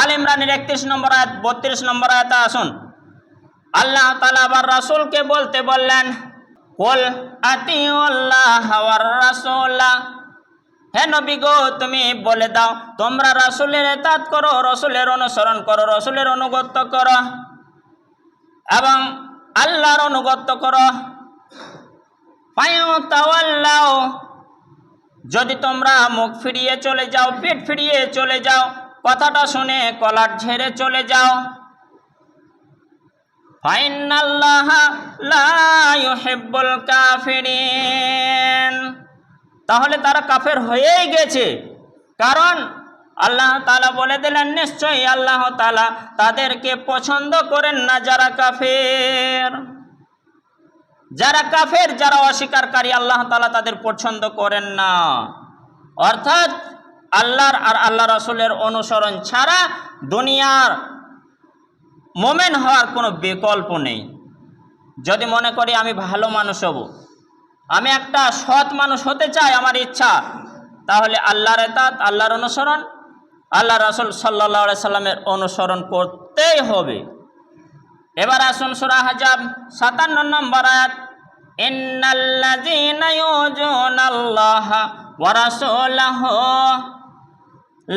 আল ইমরানের একত্রিশ নম্বর আয়াত, বত্রিশ নম্বর আয়াতে, আসুন। আল্লাহ তালা আবার রাসুলকে বলতে বললেন কোল আতি রাসুল্লাহ হে নবী গো, তুমি বলে দাও, তোমরা রাসুলের এতাত করো, রসুলের অনুসরণ করো, রসুলের অনুগত্য করো। এবং আল্লাহর অনুগত্য করো। যদি তোমরা মুখ ফিরিয়ে চলে যাও পিঠ ফিরিয়ে চলে যাও কথাটা শুনে কলার ঝেড়ে চলে যাও। তাহলে তারা কাফের হয়েই গেছে। কারণ আল্লাহ তালা বলে দিলেন, নিশ্চয়ই আল্লাহ তালা তাদেরকে পছন্দ করেন না যারা কাফের। যারা কাফের, যারা অস্বীকারী, আল্লাহ তালা তাদের পছন্দ করেন না। অর্থাৎ আল্লাহর আর আল্লাহ রসুলের অনুসরণ ছাড়া দুনিয়ার মোমেন হওয়ার কোনো বিকল্প নেই। যদি মনে করি আমি ভালো মানুষ হব, আমি একটা সৎ মানুষ হতে চাই আমার ইচ্ছা, তাহলে আল্লাহর এতাত, আল্লাহর অনুসরণ আল্লাহ রসুল সাল্লা সাল্লামের অনুসরণ করতেই হবে। এবার আসুন সুরা হাজাব, সাতান্ন নম্বর আয়াত ইউজুনাল্লাহা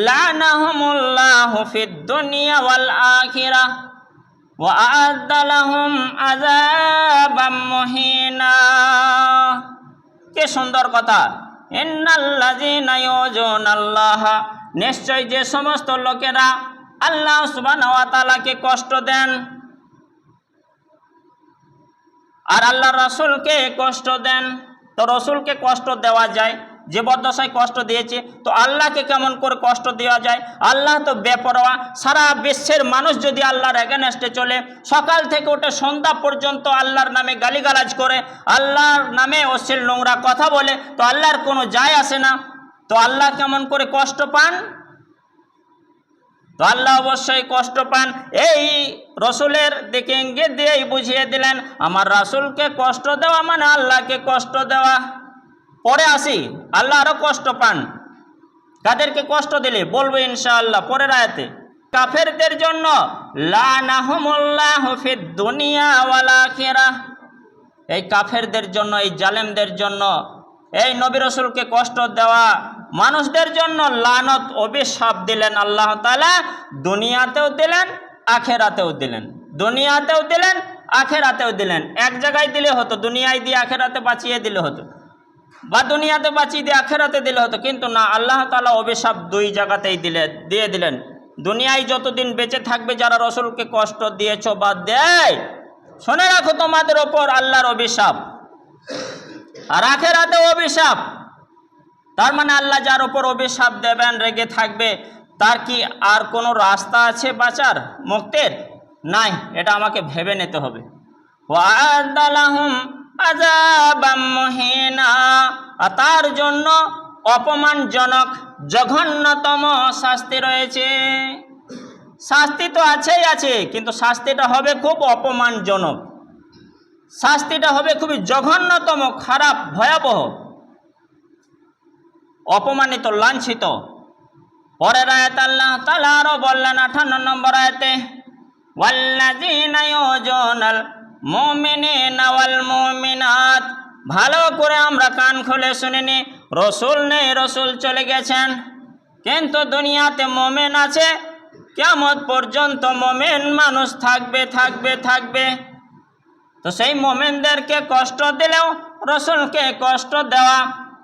লানাহুমুল্লাহু ফিদ দুনিয়া ওয়াল আখিরাহ ওয়া আ'আদ্দা লাহুম আযাবাম মুহিনা। কে সুন্দর কথা। ইন্নাল্লাযীনা ইউজুনাল্লাহা নিশ্চয় যে সমস্ত লোকেরা আল্লাহ সুবহানাহু ওয়া তাআলাকে কষ্ট দেন আর আল্লাহ রসুলকে কষ্ট দেন, তো রসুলকে কষ্ট দেওয়া যায়। যে বদশায় কষ্ট দিয়েছে, তো আল্লাহকে কেমন করে কষ্ট দেওয়া যায়? আল্লাহ তো বেপরোয়া। সারা বিশ্বের মানুষ যদি আল্লাহর এগেনস্টে চলে, সকাল থেকে ওঠে সন্ধ্যা পর্যন্ত আল্লাহর নামে গালিগালাজ করে, আল্লাহর নামে অশ্লীল নোংরা কথা বলে, তো আল্লাহর কোনো যায় আসে না। তো আল্লাহ কেমন করে কষ্ট পান? তো আল্লাহ অবশ্যই কষ্ট পান। এই রসুলের দিকে ইঙ্গিত দিয়েই বুঝিয়ে দিলেন, আমার রাসুলকে কষ্ট দেওয়া মানে আল্লাহকে কষ্ট দেওয়া। পরে আসি, আল্লাহ আরও কষ্ট পান। কাদেরকে কষ্ট দিলে বলব ইনশাআল্লাহ পরের আয়াতে, কাফেরদের জন্য এই কাফেরদের জন্য, এই জালেমদের জন্য, এই নবী রসুলকে কষ্ট দেওয়া মানুষদের জন্য লানত, অভিশাপ দিলেন আল্লাহ তালা দুনিয়াতেও দিলেন, আখেরাতেও দিলেন। দুনিয়াতেও দিলেন, আখেরাতেও দিলেন। এক জায়গায় দিলে হতো, দুনিয়ায় দিয়ে আখেরাতে বাঁচিয়ে দিলে হতো। বা দুনিয়াতে বাঁচিয়ে দিয়ে আখেরাতে দিলে হতো, কিন্তু না, আল্লাহ তালা অভিশাপ দুই জায়গাতেই দিলে, দিয়ে দিলেন। দুনিয়ায় যতদিন বেঁচে থাকবে, যারা রসুলকে কষ্ট দিয়েছ বা দেয়, শুনে রাখো তোমাদের ওপর আল্লাহর অভিশাপ। আর আখেরাতে অভিশাপ। তার মানে আল্লাহ যার ওপর অভিশাপ দেবেন, রেগে থাকবে, তার কি আর কোনো রাস্তা আছে বাঁচার, মুক্তের? নাই, এটা আমাকে ভেবে নিতে হবে। ওয়াদালাহুম আযাবাম মুহিনা। আর তার জন্য অপমানজনক জঘন্যতম শাস্তি রয়েছে। শাস্তি তো আছেই আছে, কিন্তু শাস্তিটা হবে খুব অপমানজনক। শাস্তিটা হবে খুবই জঘন্যতম, খারাপ, ভয়াবহ। অপমানিত, লাঞ্ছিত। পরের আয়াত আল্লাহ তালা আরও বললেন আঠান্ন নম্বর আয়াতে মুমিনিনা ওয়াল মুমিনাত। ভালো করে আমরা কান খুলে শুনিনি রসুল নেই, রসুল চলে গেছেন। কিন্তু দুনিয়াতে মোমেন আছে কেমন পর্যন্ত মোমেন মানুষ থাকবে থাকবে থাকবে। তো সেই মোমেনদেরকে কষ্ট দিলেও, রসুলকে কষ্ট দেওয়া,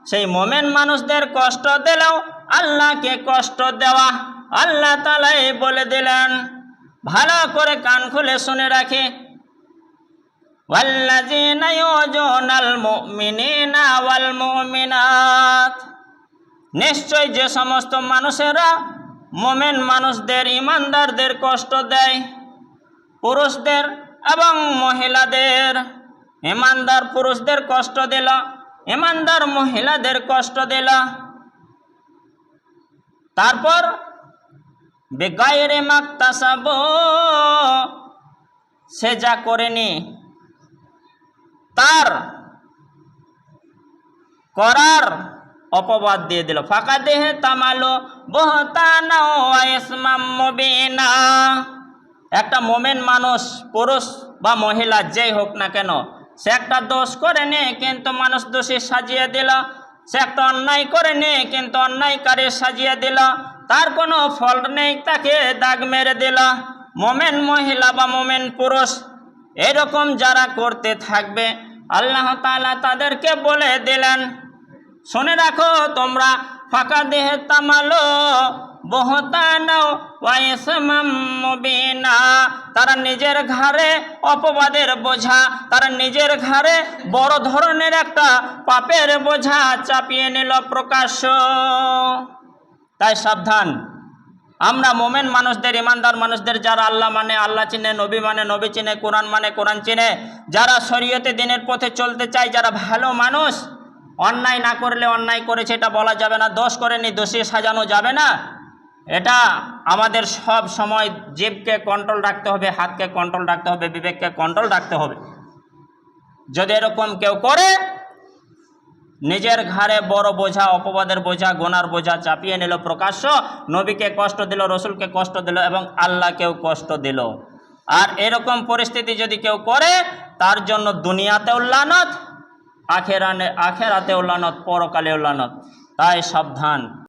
সেই মোমেন মানুষদের কষ্ট দিলেও, আল্লাহকে কষ্ট দেওয়া, আল্লাহ তালাই বলে দিলেন। ভালো করে কান খুলে শুনে রাখি والذين يؤذون المؤمنين والمؤمنات নিশ্চয় যে সমস্ত মানুষেরা মোমেন মানুষদের ইমানদারদের কষ্ট দেয় পুরুষদের এবং মহিলাদের ইমানদার পুরুষদের কষ্ট দিল ইমানদার মহিলাদের কষ্ট দিল তারপর বেগাইরে মাক্তাসাব সে যা করেনি করার অপবাদ দিয়ে দিল। ফাঁকা দেহে তামালো, বহতানা একটা মোমেন মানুষ, পুরুষ বা মহিলা যেই হোক না কেন, সে একটা দোষ করে নে, কিন্তু মানুষ দোষী সাজিয়ে দিল। সে একটা অন্যায় করে নে, কিন্তু অন্যায়কারী সাজিয়ে দিল। তার কোনো ফল নেই, তাকে দাগ মেরে দিল। মোমেন মহিলা বা মোমেন পুরুষ, এরকম যারা করতে থাকবে, আল্লাহ তালা তাদেরকে বলে দিলেন শুনে রাখো, তোমরা ফাঁকা দেহে তামালো বহতানাও মুবিনা। তারা নিজের ঘাড়ে অপবাদের বোঝা, তারা নিজের ঘাড়ে বড় ধরনের একটা পাপের বোঝা চাপিয়ে নিল প্রকাশ্য। তাই সাবধান। আমরা মোমেন মানুষদের, ইমানদার মানুষদের, যারা আল্লাহ মানে আল্লাহ চিনে, নবী মানে নবী চিনে, কোরআন মানে কোরআন চিনে, যারা শরীয়তে দিনের পথে চলতে চায়, যারা ভালো মানুষ অন্যায় না করলে অন্যায় করেছে এটা বলা যাবে না, দোষ করেনি দোষী সাজানো যাবে না। এটা আমাদের সব সময় জীবকে কন্ট্রোল রাখতে হবে, হাতকে কন্ট্রোল রাখতে হবে, বিবেককে কন্ট্রোল রাখতে হবে। যদি এরকম কেউ করে, নিজের ঘাড়ে বড় বোঝা, অপবাদের বোঝা, গোনার বোঝা চাপিয়ে নিল প্রকাশ্য, নবীকে কষ্ট দিল, রসুলকে কষ্ট দিল এবং আল্লাহকেও কষ্ট দিল। আর এরকম পরিস্থিতি যদি কেউ করে, তার জন্য দুনিয়াতেও লানত আখেরানে আখেরাতেও লানত পরকালে লানত তাই সাবধান।